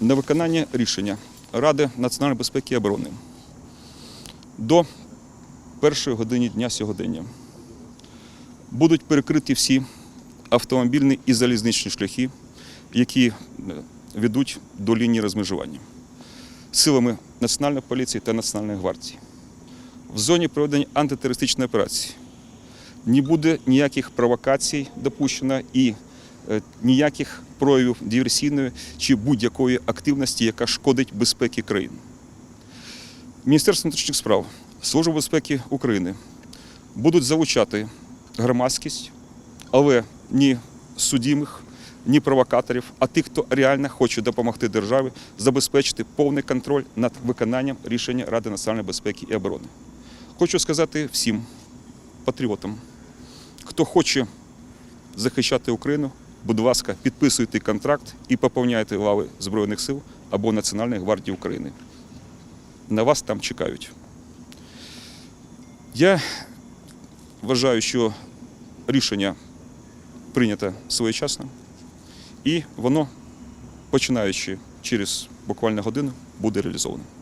на виконання рішення Ради національної безпеки і оборони до першої години дня сьогодення будуть перекриті всі автомобільні і залізничні шляхи, які е, ведуть до лінії розмежування силами Національної поліції та Національної гвардії. В зоні проведення антитерористичної операції не буде ніяких провокацій допущено і ніяких проявів диверсійної чи будь-якої активності, яка шкодить безпеці країни. Міністерство внутрішніх справ, Служба безпеки України будуть залучати громадськість, але ні судимих, ні провокаторів, а тих, хто реально хоче допомогти державі забезпечити повний контроль над виконанням рішення Ради національної безпеки і оборони. Хочу сказати всім патріотам, хто хоче захищати Україну, будь ласка, підписуйте контракт і поповняйте лави Збройних сил або Національної гвардії України. На вас там чекають. Я вважаю, що рішення прийнято своєчасно, і воно, починаючи через буквально годину, буде реалізовано.